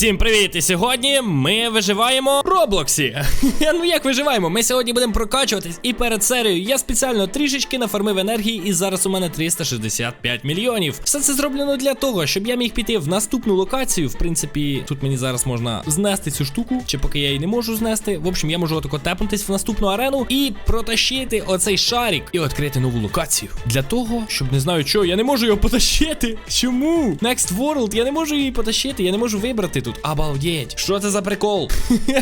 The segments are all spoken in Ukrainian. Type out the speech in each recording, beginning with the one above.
Усім привіт! І сьогодні ми виживаємо в Роблоксі. ну як виживаємо? Ми сьогодні будемо прокачуватись. І перед серією я спеціально трішечки нафармив енергії, і зараз у мене 365 мільйонів. Все це зроблено для того, щоб я міг піти в наступну локацію. В принципі, тут мені зараз можна знести цю штуку, чи поки я її не можу знести. В общем, я можу отако тепнутись в наступну арену і протащити оцей шарик і відкрити нову локацію. Для того, щоб не знаю, що, я не можу його потащити. Чому? Next World, я не можу її потащити, я не можу вибрати тут. Обалдеть. Що це за прикол?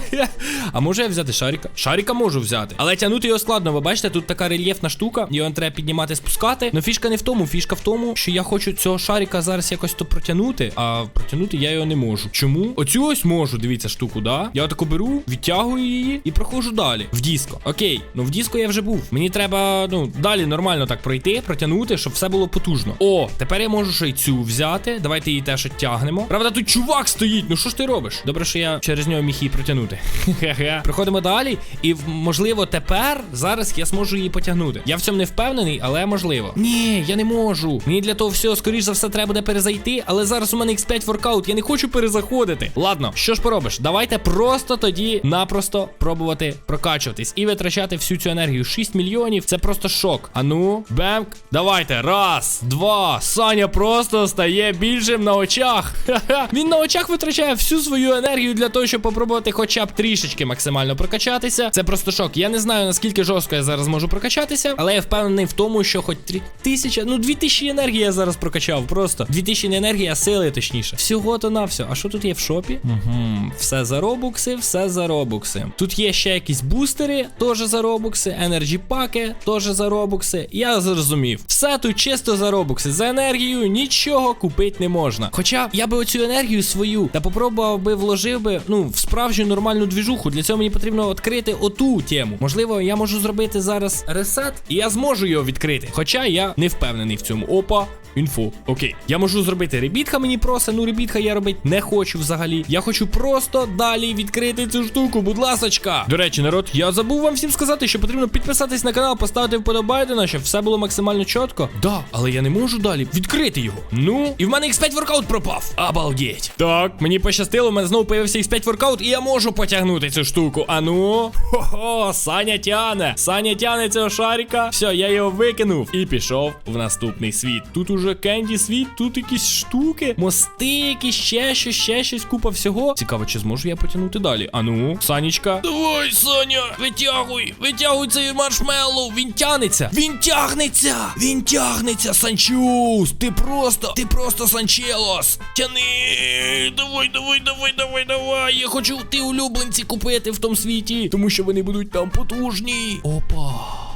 а може я взяти шарика? Шарика можу взяти. Але тягнути його складно. Ви бачите, тут така рельєфна штука. Його треба піднімати, спускати. Ну фішка не в тому. Фішка в тому, що я хочу цього шарика зараз якось то протягнути. А протягнути я його не можу. Чому? Оцю ось можу, дивіться штуку, да? Я отаку беру, відтягую її і проходжу далі. В диско. Окей, ну в диско я вже був. Мені треба, ну, далі нормально так пройти, протягнути, щоб все було потужно. О, тепер я можу ще й цю взяти. Давайте її теж тягнемо. Правда, тут чувак стоїть. Ну що ж ти робиш? Добре, що я через нього міг її протягнути. Проходимо далі, і можливо тепер зараз я зможу її потягнути. Я в цьому не впевнений, але можливо. Ні, я не можу. Мені для того всього, скоріш за все, треба буде перезайти. Але зараз у мене X5 воркаут, я не хочу перезаходити. Ладно, що ж поробиш? Давайте просто тоді напросто пробувати прокачуватись і витрачати всю цю енергію. 6 мільйонів. Це просто шок. Ану, бемк. Давайте. Раз, два. Саня просто стає більшим на очах. Ха-ха. Він на очах витрачає всю свою енергію для того, щоб попробувати хоча б трішечки максимально прокачатися. Це просто шок. Я не знаю, наскільки жорстко я зараз можу прокачатися, але я впевнений в тому, що хоч 3 тисячі, ну 2000 енергії я зараз прокачав. Просто 2000 не енергії, а сили, точніше. Всього то на все. А що тут є в шопі? Угу. Все за робукси, все за робукси. Тут є ще якісь бустери, теж за робукси, енерджі паки, теж за робукси. Я зрозумів. Все тут чисто за робукси. За енергію нічого купити не можна. Хоча я би оцю енергію свою та попробував би вложив би ну в справжню нормальну двіжуху. Для цього мені потрібно відкрити оту тему. Можливо, я можу зробити зараз ресет, і я зможу його відкрити. Хоча я не впевнений в цьому. Опа. Інфо. Окей. Я можу зробити ребітха мені просить, ну ребітха я робити не хочу взагалі. Я хочу просто далі відкрити цю штуку, будь ласочка. До речі, народ, я забув вам всім сказати, що потрібно підписатись на канал, поставити вподобайдена, щоб все було максимально чітко. Да, але я не можу далі відкрити його. Ну, і в мене X5 воркаут пропав. Обалдеть. Так, мені пощастило, у мене знову появився X5 воркаут, і я можу потягнути цю штуку. А ну. Хо-хо, Саня тяне. Саня тяне цього шарика. Все, я його викинув і пішов в наступний світ. Тут уже кенді світ, тут якісь штуки, мости, якісь ще щось, ще щось, купа всього. Цікаво, чи зможу я потягнути далі. А ну, Санечка. Давай, Саня, витягуй, витягуй цей маршмеллоу. Він тягнеться. Він тягнеться. Він тягнеться, Санчус. Ти просто, ти просто Санчелос. Тяни. Давай, давай, давай, давай, давай. Я хочу ти улюбленці купити в тому світі, тому що вони будуть там потужні. Опа.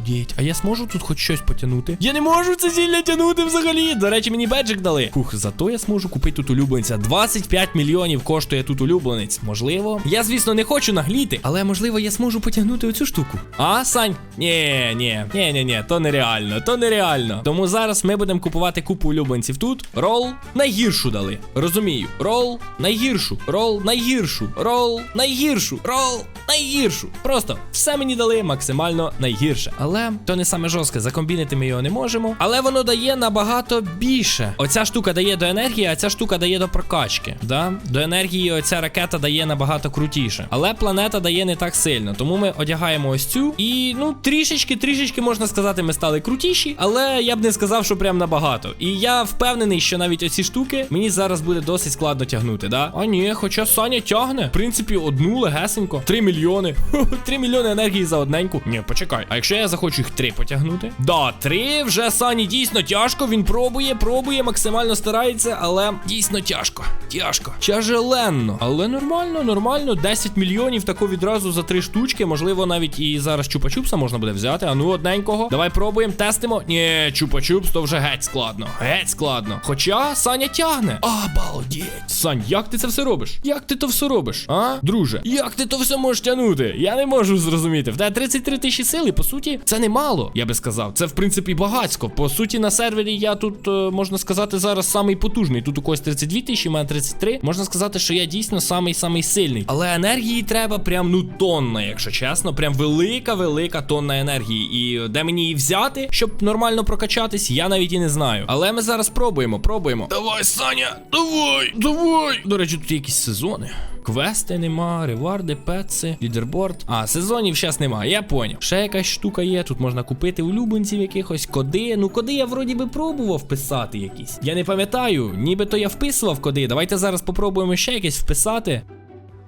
Обалдеть. А я зможу тут хоч щось потягнути? Я не можу це зілля тягнути взагалі. До речі, мені беджик дали. Фух, зато я зможу купити тут улюбленця. 25 мільйонів коштує тут улюбленець. Можливо. Я, звісно, не хочу нагліти, але можливо я зможу потягнути оцю штуку. А, Сань? Ні, ні, ні, ні, ні, то нереально, то нереально. Тому зараз ми будемо купувати купу улюбленців тут. Рол найгіршу дали. Розумію. Рол найгіршу. Рол найгіршу. Рол найгіршу. Рол найгіршу. Просто все мені дали максимально найгірше. Але то не саме жорстке. Закомбінити ми його не можемо. Але воно дає набагато більше. Оця штука дає до енергії, а ця штука дає до прокачки. Да? До енергії оця ракета дає набагато крутіше. Але планета дає не так сильно. Тому ми одягаємо ось цю. І ну трішечки, трішечки можна сказати, ми стали крутіші. Але я б не сказав, що прям набагато. І я впевнений, що навіть оці штуки мені зараз буде досить складно тягнути. Да? А ні, хоча Саня тягне. В принципі, одну легесенько. 3 мільйони. 3 мільйони енергії за одненьку. Ні, почекай. А якщо я захочу їх три потягнути? Да, три вже Сані дійсно тяжко. Він пробує, пробує, максимально старається, але дійсно тяжко. Тяжко. Тяжеленно. Але нормально, нормально. 10 мільйонів тако відразу за три штучки. Можливо, навіть і зараз чупа-чупса можна буде взяти. А ну одненького. Давай пробуємо, тестимо. Ні, чупа-чупс, то вже геть складно. Геть складно. Хоча Саня тягне. Обалдеть. Сань, як ти це все робиш? Як ти то все робиш? А? Друже, як ти то все можеш тягнути? Я не можу зрозуміти. В тебе 33 тисячі сили, по суті, це немало, я би сказав. Це в принципі багатсько. По суті, на сервері я тут е, можна сказати зараз самий потужний. Тут у когось 32 тисячі, у мене 33. Можна сказати, що я дійсно самий самий сильний. Але енергії треба прям ну тонна, якщо чесно. Прям велика, велика тонна енергії. І де мені її взяти, щоб нормально прокачатись, я навіть і не знаю. Але ми зараз пробуємо, пробуємо. Давай, Саня, давай, давай. До речі, тут є якісь сезони. Квести нема, реварди, петси, лідерборд. А, сезонів зараз нема, я поняв. Ще якась штука є. Тут можна купити улюбленців якихось, коди. Ну, коди я вроді би пробував писати якісь. Я не пам'ятаю, нібито я вписував коди. Давайте зараз попробуємо ще якесь вписати.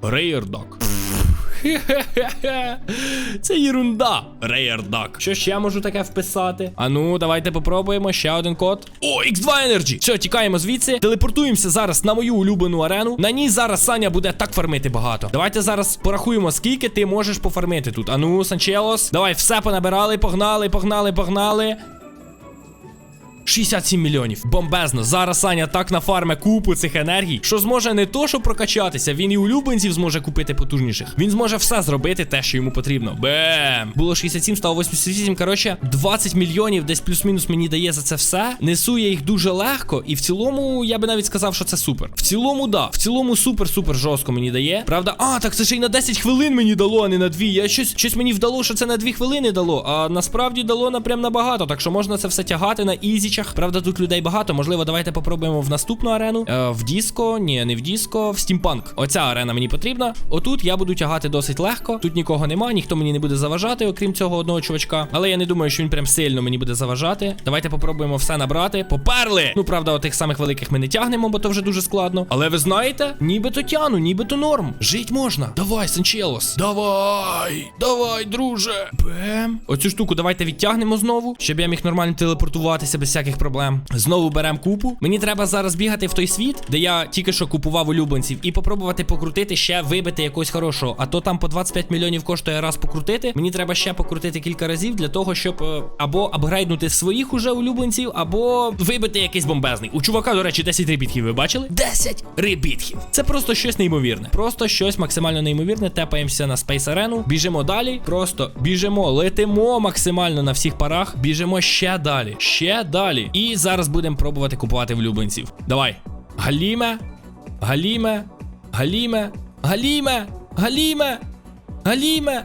Рейердок. Це єрунда. Рейердак. Що ще можу таке вписати? А ну, давайте попробуємо ще один код. О, X2 Energy. Все, тікаємо звідси. Телепортуємося зараз на мою улюблену арену. На ній зараз Саня буде так фармити багато. Давайте зараз порахуємо, скільки ти можеш пофармити тут. А ну, Санчелос. Давай, все понабирали, погнали, погнали, погнали. 67 мільйонів. Бомбезно. Зараз Саня так нафарме купу цих енергій, що зможе не то, що прокачатися, він і улюбленців зможе купити потужніших. Він зможе все зробити, те, що йому потрібно. Бем! Було 67, стало 88. Коротше, 20 мільйонів десь плюс-мінус мені дає за це все. Несу я їх дуже легко, і в цілому я би навіть сказав, що це супер. В цілому, да. В цілому супер-супер жорстко мені дає. Правда, а, так це ще й на 10 хвилин мені дало, а не на 2. Я щось, щось мені вдало, що це на 2 хвилини дало. А насправді дало напрям набагато. Так що можна це все тягати на ізічах. Правда, тут людей багато. Можливо, давайте попробуємо в наступну арену. Е, в Діско, ні, не в Діско, в Стімпанк. Оця арена мені потрібна. Отут я буду тягати досить легко. Тут нікого нема, ніхто мені не буде заважати, окрім цього одного чувачка. Але я не думаю, що він прям сильно мені буде заважати. Давайте попробуємо все набрати. Поперли! Ну, правда, отих самих великих ми не тягнемо, бо то вже дуже складно. Але ви знаєте, нібито тяну, нібито норм. Жить можна. Давай, Санчелос. Давай, давай, друже. Бем. Оцю штуку давайте відтягнемо знову, щоб я міг нормально телепортуватися без всяких проблем. Знову беремо купу. Мені треба зараз бігати в той світ, де я тільки що купував улюбленців, і попробувати покрутити ще вибити якогось хорошого. А то там по 25 мільйонів коштує раз покрутити. Мені треба ще покрутити кілька разів для того, щоб е, або апгрейднути своїх уже улюбленців, або вибити якийсь бомбезний. У чувака, до речі, 10 ребітків. Ви бачили? 10 ребітків. Це просто щось неймовірне. Просто щось максимально неймовірне. Тепаємося на Space Арену. Біжимо далі. Просто біжимо, летимо максимально на всіх парах. Біжимо ще далі. Ще далі. І зараз будемо пробувати купувати влюбленців. Давай. Галіме. Галіме. Галіме. Галіме. Галіме. Галіме.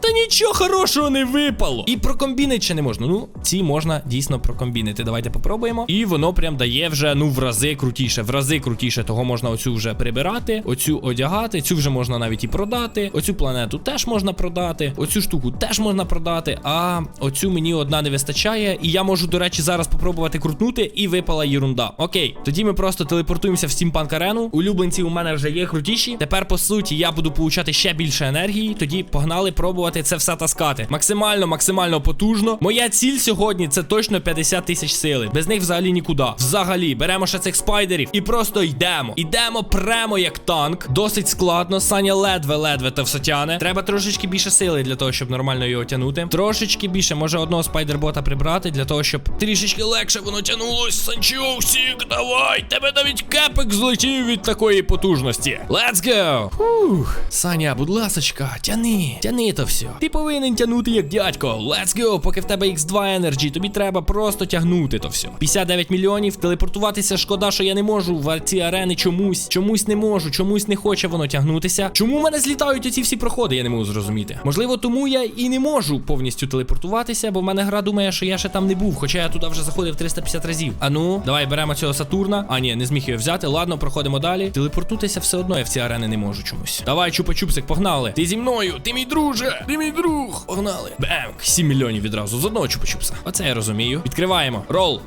Та нічого хорошого не випало. І прокомбінити ще не можна. Ну, ці можна дійсно прокомбінити. Давайте попробуємо. І воно прям дає вже ну в рази крутіше. В рази крутіше. Того можна оцю вже прибирати, оцю одягати, цю вже можна навіть і продати. Оцю планету теж можна продати. Оцю штуку теж можна продати. А оцю мені одна не вистачає. І я можу, до речі, зараз попробувати крутнути, і випала єрунда. Окей, тоді ми просто телепортуємося в Steampunk арену. Улюбленці у мене вже є крутіші. Тепер, по суті, я буду получати ще більше енергії. Тоді погнали пробувати це все таскати. Максимально, максимально потужно. Моя ціль сьогодні це точно 50 тисяч сили. Без них взагалі нікуди. Взагалі, беремо ще цих спайдерів і просто йдемо. Йдемо прямо як танк. Досить складно. Саня ледве-ледве то все тяне. Треба трошечки більше сили для того, щоб нормально його тягнути. Трошечки більше, може одного спайдербота прибрати, для того, щоб трішечки легше воно тягнулось. Санчовсік, давай! Тебе навіть кепик злетів від такої потужності. Let's go! Фух. Саня, будь ласочка, тяни, тяни то все. Ти повинен тягнути як дядько. Let's go, поки в тебе X2 Energy, тобі треба просто тягнути то все. 59 мільйонів, телепортуватися. Шкода, що я не можу в ці арени чомусь. Чомусь не можу, чомусь не хоче воно тягнутися. Чому в мене злітають оці всі проходи? Я не можу зрозуміти. Можливо, тому я і не можу повністю телепортуватися, бо в мене гра думає, що я ще там не був, хоча я туди вже заходив 350 разів. А ну, давай беремо цього Сатурна. А ні, не зміг його взяти. Ладно, проходимо далі. Телепортуватися все одно я в ці арени не можу чомусь. Давай, чупа-чупсик, погнали. Ти зі мною, ти мій друже, ти мій друг. Погнали. Бемк, 7 мільйонів відразу з одного чупа-чупса. Оце я розумію. Відкриваємо. Рол.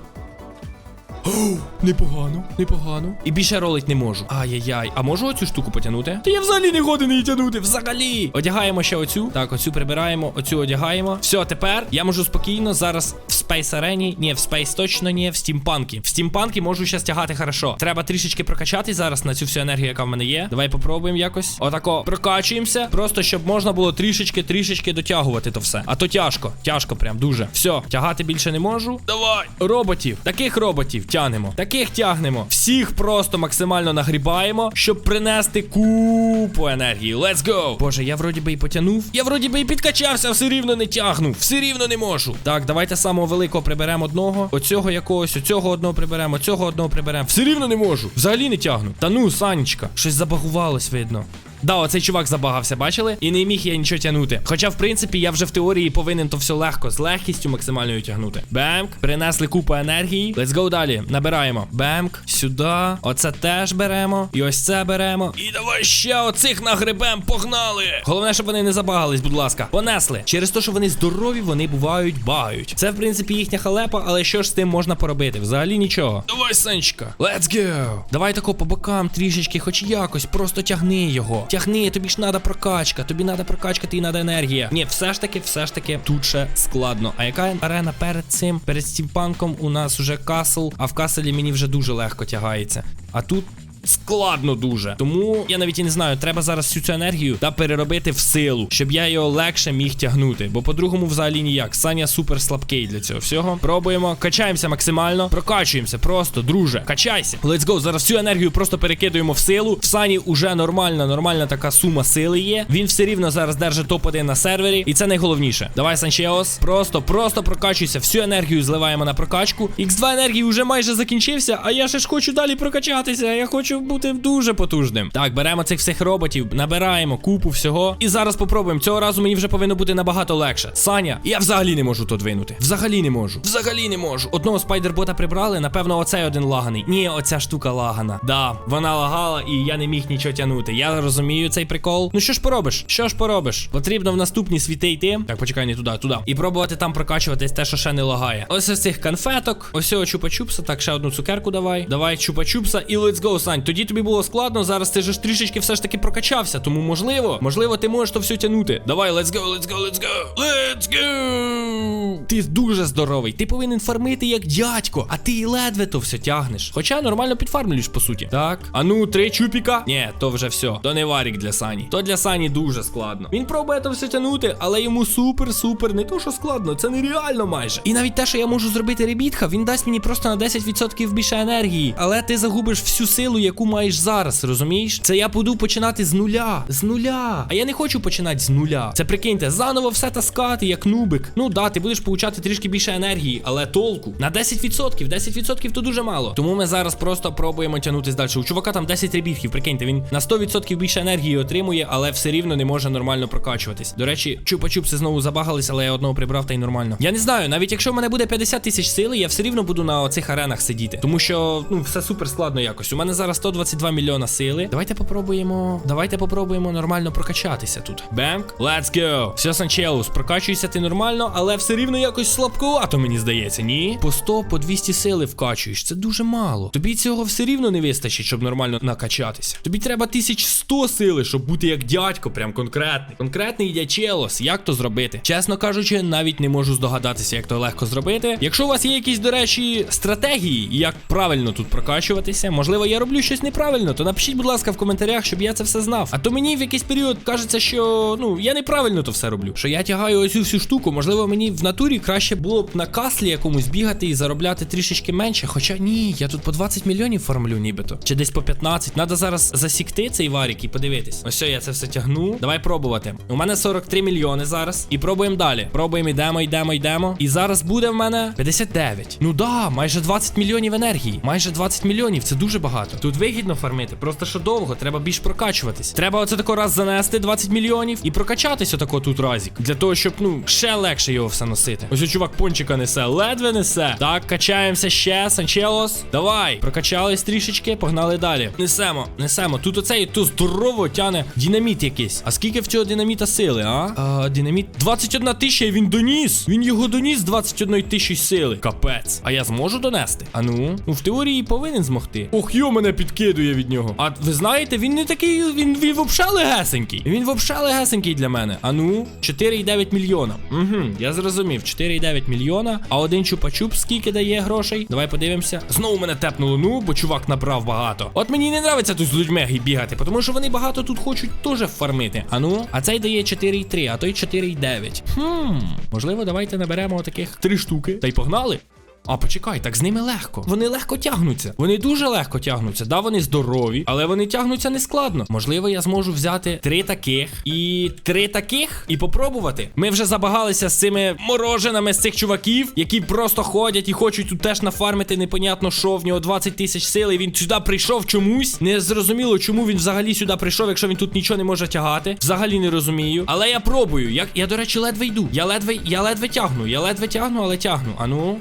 Непогано, непогано. І більше ролить не можу. Ай-яй-яй. А можу оцю штуку потягнути? Та я взагалі не годен її тягнути. Взагалі. Одягаємо ще оцю. Так, оцю прибираємо, оцю одягаємо. Все, тепер я можу спокійно зараз в Space арені. Ні, в Space точно ні, в стімпанки. В стімпанки можу ще стягати хорошо. Треба трішечки прокачатись зараз на цю всю енергію, яка в мене є. Давай попробуємо якось. Отако прокачуємося. Просто щоб можна було трішечки, трішечки дотягувати то все. А то тяжко. Тяжко, прям дуже. Все, тягати більше не можу. Давай. Роботів. Таких роботів. Тягнемо. Таких тягнемо. Всіх просто максимально нагрібаємо, щоб принести купу енергії. Let's go! Боже, я вроді би і потягнув. Я вроді би і підкачався, все рівно не тягну. Все рівно не можу. Так, давайте самого великого приберемо одного. Оцього якогось, оцього одного приберемо, цього одного приберемо. Все рівно не можу. Взагалі не тягну. Та ну, Санечка, щось забагувалось, видно. Да, оцей чувак забагався, бачили? І не міг я нічого тягнути. Хоча, в принципі, я вже в теорії повинен то все легко, з легкістю максимальною тягнути. Бемк, принесли купу енергії. Let's go далі. Набираємо. Бемк, сюди. Оце теж беремо. І ось це беремо. І давай ще оцих нагребем, погнали! Головне, щоб вони не забагались, будь ласка. Понесли. Через те, що вони здорові, вони бувають, багають. Це, в принципі, їхня халепа, але що ж з тим можна поробити? Взагалі нічого. Давай, Санечка. Let's go. Давай тако по бокам трішечки, хоч якось, просто тягни його. Тягни, тобі ж треба прокачка, тобі треба прокачка, тобі треба енергія. Ні, все ж таки, все ж таки, тут ще складно. А яка арена перед цим? Перед стімпанком у нас уже касл, а в каселі мені вже дуже легко тягається. А тут. Складно дуже. Тому я навіть і не знаю, треба зараз всю цю енергію та переробити в силу, щоб я його легше міг тягнути. Бо по-другому взагалі ніяк. Саня супер слабкий для цього всього. Пробуємо, качаємося максимально, прокачуємося. Просто, друже, качайся. Let's go. Зараз всю енергію просто перекидуємо в силу. В Сані уже нормальна, нормальна така сума сили є. Він все рівно зараз держить топ-1 на сервері, і це найголовніше. Давай, Санчеос. Просто, просто прокачуйся. Всю енергію зливаємо на прокачку. X2 енергії вже майже закінчився, а я ще ж хочу далі прокачатися. Я хочу бути дуже потужним. Так, беремо цих всіх роботів, набираємо купу всього. І зараз попробуємо. Цього разу мені вже повинно бути набагато легше. Саня, я взагалі не можу тут двинути. Взагалі не можу. Взагалі не можу. Одного спайдербота прибрали. Напевно, оцей один лаганий. Ні, оця штука лагана. Да, вона лагала, і я не міг нічого тягнути. Я розумію цей прикол. Ну що ж поробиш? Що ж поробиш? Потрібно в наступні світи йти. Так, почекай, не туди, туди. І пробувати там прокачуватись те, що ще не лагає. Ось із цих конфеток. Ось цього чупа-чупса. Так, ще одну цукерку давай. Давай чупа-чупса і let's go, Сань. Тоді тобі було складно. Зараз ти ж трішечки все ж таки прокачався. Тому можливо, можливо, ти можеш то все тягнути. Давай, let's go, let's go, let's go. Let's go! Ти дуже здоровий. Ти повинен фармити як дядько, а ти і ледве то все тягнеш. Хоча нормально підфармлюєш, по суті. Так. А ну, три чупіка. Ні, то вже все. То не варік для Сані. То для Сані дуже складно. Він пробує то все тягнути, але йому супер-супер. Не то, що складно, це нереально майже. І навіть те, що я можу зробити ребітха, він дасть мені просто на 10% більше енергії. Але ти загубиш всю силу, яку маєш зараз, розумієш? Це я буду починати з нуля. З нуля. А я не хочу починати з нуля. Це прикиньте, заново все таскати, як нубик. Ну да, ти будеш получати трішки більше енергії, але толку. На 10%. 10% то дуже мало. Тому ми зараз просто пробуємо тягнутись далі. У чувака там 10 ребітків, прикиньте, він на 100% більше енергії отримує, але все рівно не може нормально прокачуватись. До речі, чупа-чупси знову забагались, але я одного прибрав та й нормально. Я не знаю, навіть якщо в мене буде 50 тисяч сили, я все рівно буду на оцих аренах сидіти. Тому що ну все супер складно якось. У мене зараз 122 мільйона сили. Давайте попробуємо. Давайте попробуємо нормально прокачатися тут. Бемк. Let's go. Все, Санчелус, прокачуйся ти нормально, але все рівно якось слабкувато, мені здається, ні? По 100, по 200 сили вкачуєш. Це дуже мало. Тобі цього все рівно не вистачить, щоб нормально накачатися. Тобі треба 1100 сили, щоб бути як дядько, прям конкретний. Конкретний дячелос. Як то зробити? Чесно кажучи, навіть не можу здогадатися, як то легко зробити. Якщо у вас є якісь, до речі, стратегії, як правильно тут прокачуватися, можливо, я роблю щось неправильно, то напишіть, будь ласка, в коментарях, щоб я це все знав. А то мені в якийсь період кажеться, що ну я неправильно то все роблю. Що я тягаю ось цю всю штуку. Можливо, мені в натурі краще було б на каслі якомусь бігати і заробляти трішечки менше. Хоча ні, я тут по 20 мільйонів формлю, нібито. Чи десь по 15. Надо зараз засікти цей варік і подивитись. Ось все, я це все тягну. Давай пробувати. У мене 43 мільйони зараз. І пробуємо далі. Пробуємо, йдемо, йдемо, йдемо. І зараз буде в мене 59. Ну да, майже 20 мільйонів енергії. Майже 20 мільйонів. Це дуже багато. Тут вигідно фармити. Просто що довго, треба більш прокачуватись. Треба оце тако раз занести 20 мільйонів і прокачатись отако тут разік. Для того, щоб, ну, ще легше його все носити. Ось чувак пончика несе, ледве несе. Так, качаємося ще, Санчелос. Давай, прокачались трішечки, погнали далі. Несемо, несемо. Тут оцей то здорово тяне динаміт якийсь. А скільки в цього динаміта сили, а? а динаміт 21 тисяча, і він доніс. Він його доніс 21 тисячі сили. Капець. А я зможу донести? А ну, ну в теорії повинен змогти. Ох, йо, мене підкидує від нього. А ви знаєте, він не такий, він, він вообще легесенький. Він вообще легесенький для мене. А ну, 4,9 мільйона. Угу, я зрозумів. 4,9 мільйона. А один чупа-чуп скільки дає грошей? Давай подивимося. Знову мене тепнуло, ну, бо чувак набрав багато. От мені не нравиться тут з людьми бігати, тому що вони багато тут хочуть теж фармити. А ну, а цей дає 4,3, а той 4,9. Хм, можливо, давайте наберемо таких три штуки. Та й погнали. А почекай, так з ними легко. Вони легко тягнуться. Вони дуже легко тягнуться. Да, вони здорові, але вони тягнуться не складно. Можливо, я зможу взяти три таких і три таких і попробувати. Ми вже забагалися з цими мороженами з цих чуваків, які просто ходять і хочуть тут теж нафармити непонятно що. В нього 20 тисяч сили. Він сюди прийшов чомусь. Не зрозуміло, чому він взагалі сюди прийшов, якщо він тут нічого не може тягати. Взагалі не розумію. Але я пробую. Я, я до речі, ледве йду. Я ледве, я ледве тягну. Я ледве тягну, але тягну. Ану,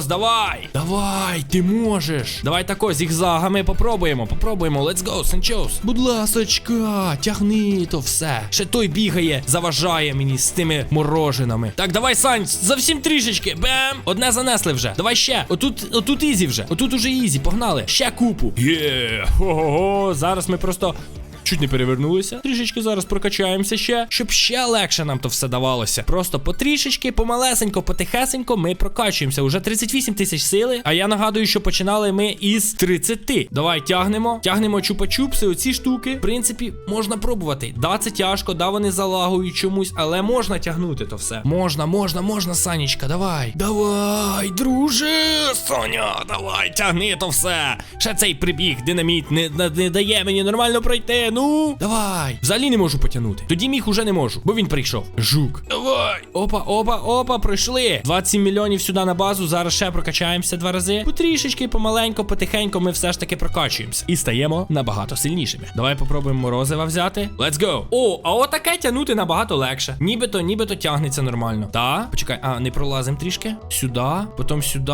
Санчелос, давай! Давай, ти можеш. Давай тако, зігзагами попробуємо. Попробуємо. Let's go, Санчос. Будь ласочка, тягни то все. Ще той бігає, заважає мені з тими мороженами. Так, давай, Сань, зовсім трішечки. Бем! Одне занесли вже. Давай ще. Отут, отут ізі вже. Отут уже ізі, погнали. Ще купу. Є, хо-хо-хо. Зараз ми просто. Чуть не перевернулися. Трішечки зараз прокачаємося ще, щоб ще легше нам то все давалося. Просто потрішечки, помалесенько, потихесенько ми прокачуємося. Уже 38 тисяч сили. А я нагадую, що починали ми із 30. Давай тягнемо, тягнемо чупа-чупси, оці штуки. В принципі, можна пробувати. Да, це тяжко, да, вони залагують чомусь, але можна тягнути то все. Можна, можна, можна, Санечка, давай. Давай, друже, Соня, давай, тягни то все. Ще цей прибіг, динаміт, не, не, не дає мені нормально пройти. Ну, давай. Взагалі не можу потягнути. Тоді міг уже не можу, бо він прийшов. Жук. Давай. Опа, опа, опа, пройшли. 27 мільйонів сюди на базу. Зараз ще прокачаємося два рази. Потрішечки, помаленько, потихенько ми все ж таки прокачуємося. І стаємо набагато сильнішими. Давай попробуємо морозива взяти. Let's go. О, а отаке тягнути набагато легше. Нібито, нібито тягнеться нормально. Та? Почекай, а, не пролазим трішки. Сюди, потім сюди.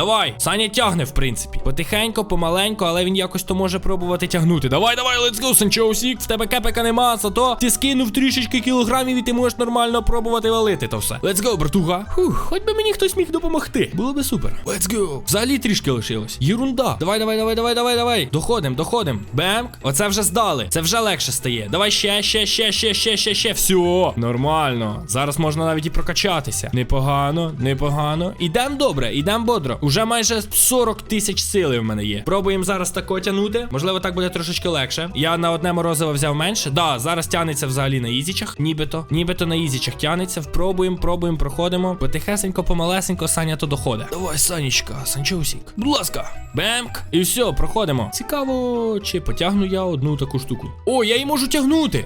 Давай, Саня тягне, в принципі. Потихенько, помаленько, але він якось то може пробувати тягнути. Давай, давай, let's go, Санчоусік. В тебе кепека нема, зато ти скинув трішечки кілограмів і ти можеш нормально пробувати валити то все. Let's go, братуха. Фух, хоч би мені хтось міг допомогти. Було би супер. Let's go. Взагалі трішки лишилось. Єрунда. Давай, давай, давай, давай, давай, давай. Доходим, доходим. Бемк. Оце вже здали. Це вже легше стає. Давай ще, ще, ще, ще, ще, ще, ще. Все. Нормально. Зараз можна навіть і прокачатися. Непогано, непогано. Ідем добре, ідем бодро. Уже майже 40 тисяч сили в мене є. Пробуємо зараз тако тягнути. Можливо, так буде трошечки легше. Я на одне морозиво взяв менше. Да, зараз тягнеться взагалі на ізічах. Нібито. Нібито на ізічах тягнеться. Пробуємо, пробуємо, проходимо. Потихесенько, помалесенько, Саня то доходить. Давай, Санечка, Санчоусік. Будь ласка. Бемк. І все, проходимо. Цікаво, чи потягну я одну таку штуку. О, я її можу тягнути.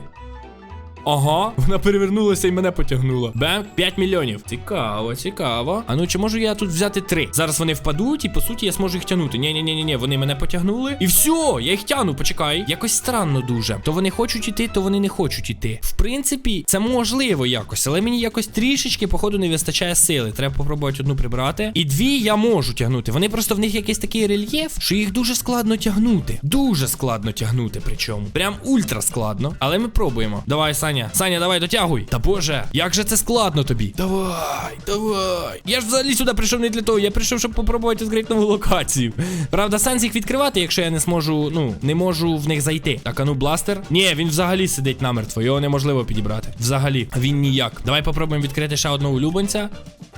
Ага, вона перевернулася і мене потягнула. Бем, 5 мільйонів. Цікаво, цікаво. А ну чи можу я тут взяти 3? Зараз вони впадуть, і по суті я зможу їх тягнути. ні ні ні ні вони мене потягнули. І все, я їх тягну, почекай. Якось странно дуже. То вони хочуть іти, то вони не хочуть іти. В принципі, це можливо якось, але мені якось трішечки, походу, не вистачає сили. Треба попробувати одну прибрати. І дві я можу тягнути. Вони просто в них якийсь такий рельєф, що їх дуже складно тягнути. Дуже складно тягнути, причому. Прям ультра складно. Але ми пробуємо. Давай, Саня. Саня, давай дотягуй. Та боже, як же це складно тобі? Давай, давай. Я ж взагалі сюди прийшов не для того. Я прийшов, щоб попробувати відкрити нову локацію. Правда, сенс їх відкривати, якщо я не зможу, ну, не можу в них зайти. Так, а ну бластер. Ні, він взагалі сидить намертво. Його неможливо підібрати. Взагалі, він ніяк. Давай попробуємо відкрити ще одного улюбленця.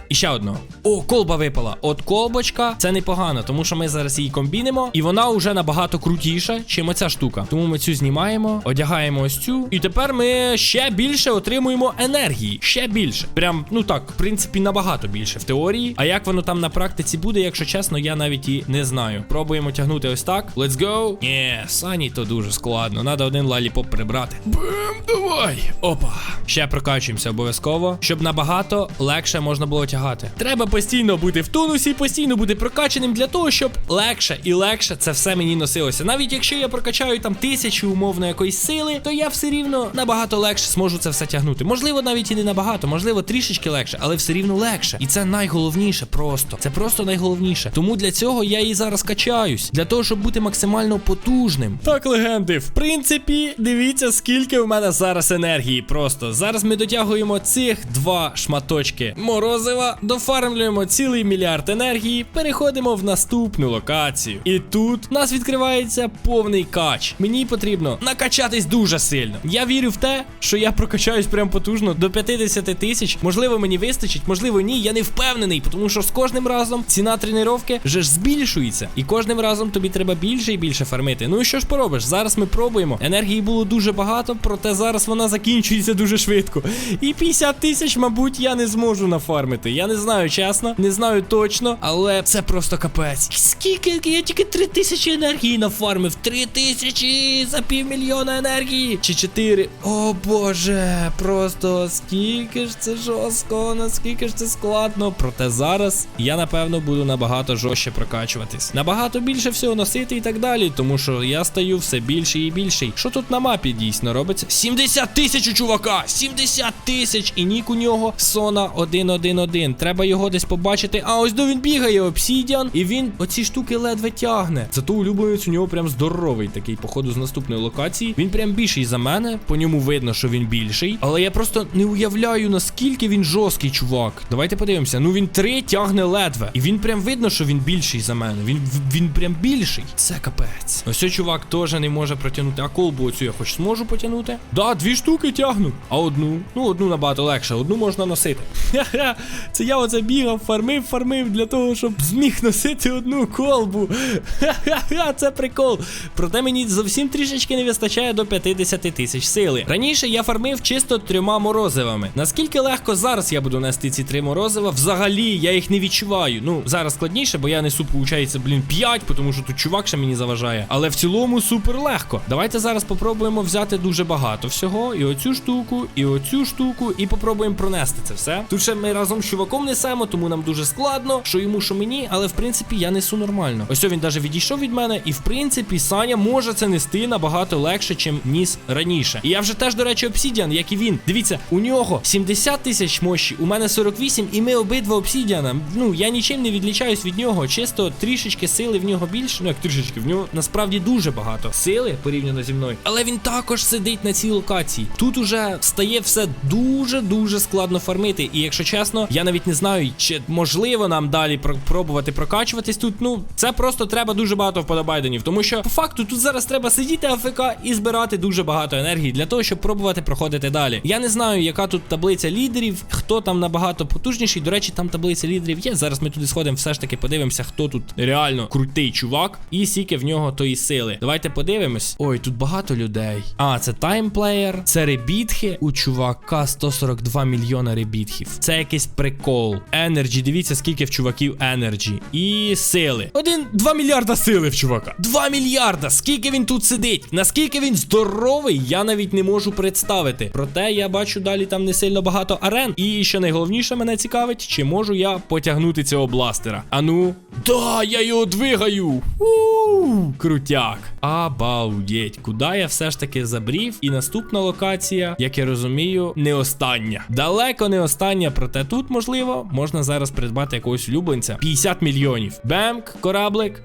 І ще одного. О, колба випала. От колбочка це непогано, тому що ми зараз її комбінимо, і вона вже набагато крутіша, чим оця штука. Тому ми цю знімаємо, одягаємо ось цю. І тепер ми ще більше отримуємо енергії. Ще більше. Прям, ну так, в принципі, набагато більше в теорії. А як воно там на практиці буде, якщо чесно, я навіть і не знаю. Пробуємо тягнути ось так. Let's go. Ні, сані то дуже складно. Надо один лаліпоп прибрати. Бем, давай. Опа. Ще прокачуємося обов'язково, щоб набагато легше можна було тягати. Треба постійно бути в тонусі, постійно бути прокачаним для того, щоб легше і легше це все мені носилося. Навіть якщо я прокачаю там тисячу умовно якоїсь сили, то я все рівно набагато легше зможу це все тягнути. Можливо, навіть і не набагато, можливо, трішечки легше, але все рівно легше. І це найголовніше просто. Це просто найголовніше. Тому для цього я і зараз качаюсь. Для того, щоб бути максимально потужним. Так, легенди, в принципі, дивіться, скільки в мене зараз енергії. Просто зараз ми дотягуємо цих два шматочки морозива, дофармлюємо цілий мільярд енергії, переходимо в наступну локацію. І тут у нас відкривається повний кач. Мені потрібно накачатись дуже сильно. Я вірю в те, що я прокачаюсь прям потужно до 50 тисяч. Можливо, мені вистачить, можливо, ні. Я не впевнений, тому що з кожним разом ціна тренування вже ж збільшується. І кожним разом тобі треба більше і більше фармити. Ну і що ж поробиш? Зараз ми пробуємо. Енергії було дуже багато, проте зараз вона закінчується дуже швидко. І 50 тисяч, мабуть, я не зможу нафармити. Я не знаю, чесно, не знаю точно, але це просто капець. Скільки я тільки 3 тисячі енергії нафармив? 3 тисячі за півмільйона енергії. Чи 4. О боже, просто скільки ж це жорстко, наскільки ж це складно. Проте зараз я напевно буду набагато жорстче прокачуватись. Набагато більше всього носити і так далі, тому що я стаю все більший і більший. Що тут на мапі дійсно робиться? 70 тисяч у чувака! 70 тисяч! І нік у нього Сона 111. Треба його десь побачити. А ось до він бігає, обсідіан, і він оці штуки ледве тягне. Зато улюбленець у нього прям здоровий такий, походу, з наступної локації. Він прям більший за мене. По ньому видно, що він більший. Але я просто не уявляю, наскільки він жорсткий, чувак. Давайте подивимося. Ну він три тягне ледве. І він прям видно, що він більший за мене. Він він прям більший. Це капець. Ось цей чувак теж не може протягнути. А колбу оцю я хоч зможу потягнути? Да, дві штуки тягну. А одну? Ну, одну набагато легше, одну можна носити. Це я оце бігав, фармив, фармив для того, щоб зміг носити одну колбу. Ха-ха-ха, це прикол. Проте мені зовсім трішечки не вистачає до 50 тисяч сили. Раніше я фармив чисто трьома морозивами. Наскільки легко зараз я буду нести ці три морозива? Взагалі я їх не відчуваю. Ну, зараз складніше, бо я несу, виходить, блін, 5, тому що тут чувак ще мені заважає. Але в цілому супер легко. Давайте зараз попробуємо взяти дуже багато всього. І оцю штуку, і оцю штуку, і попробуємо пронести це все. Тут ще ми разом з чуваком несемо, тому нам дуже складно. Що йому, що мені, але в принципі я несу нормально. Ось він даже відійшов від мене, і в принципі Саня може це нести набагато легше, чим ніс раніше. І я вже теж, до речі, обсідіан, як і він. Дивіться, у нього 70 тисяч мощі, у мене 48, і ми обидва обсідіана. Ну я нічим не відлічаюсь від нього. Чисто трішечки сили в нього більше. Ну як трішечки, в нього насправді дуже багато сили порівняно зі мною. Але він також сидить на цій локації. Тут уже стає все дуже дуже складно фармити. І якщо чесно, я навіть не знаю, чи можливо нам далі про- пробувати прокачуватись тут. Ну це просто треба дуже багато вподобайденів. Тому що по факту тут зараз треба сидіти АФК і збирати дуже багато енергії для того, щоб пробувати проходити далі. Я не знаю, яка тут таблиця лідерів, хто там набагато потужніший. До речі, там таблиця лідерів є. Зараз ми туди сходимо, все ж таки подивимося, хто тут реально крутий чувак, і скільки в нього тої сили. Давайте подивимось. Ой, тут багато людей. А, це таймплеєр, це ребітхи. У чувака 142 мільйона ребітхів. Це якийсь прикол. Енерджі, дивіться, скільки в чуваків енерджі. І сили. Один 2 мільярда сили в чувака. 2 мільярда! Скільки він тут сидить? Наскільки він здоровий, я навіть не можу представити. Проте я бачу далі там не сильно багато арен. І що найголовніше мене цікавить, чи можу я потягнути цього бластера. Ану. Да, я його двигаю. у крутяк. Обалдеть. Куди я все ж таки забрів? І наступна локація, як я розумію, не остання. Далеко не остання, проте тут, можливо, можна зараз придбати якогось улюбленця. 50 мільйонів. Бемк, кораблик.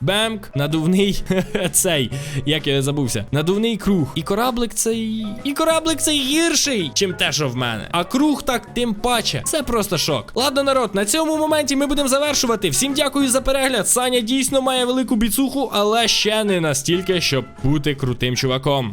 Бемк, надувний цей, як я забувся, надувний круг. І кораблик цей. І кораблик цей гірший, чим те, що в мене. А круг так тим паче. Це просто шок. Ладно, народ, на цьому моменті ми будемо завершувати. Всім дякую за перегляд. Саня дійсно має велику біцуху, але ще не настільки, щоб бути крутим чуваком.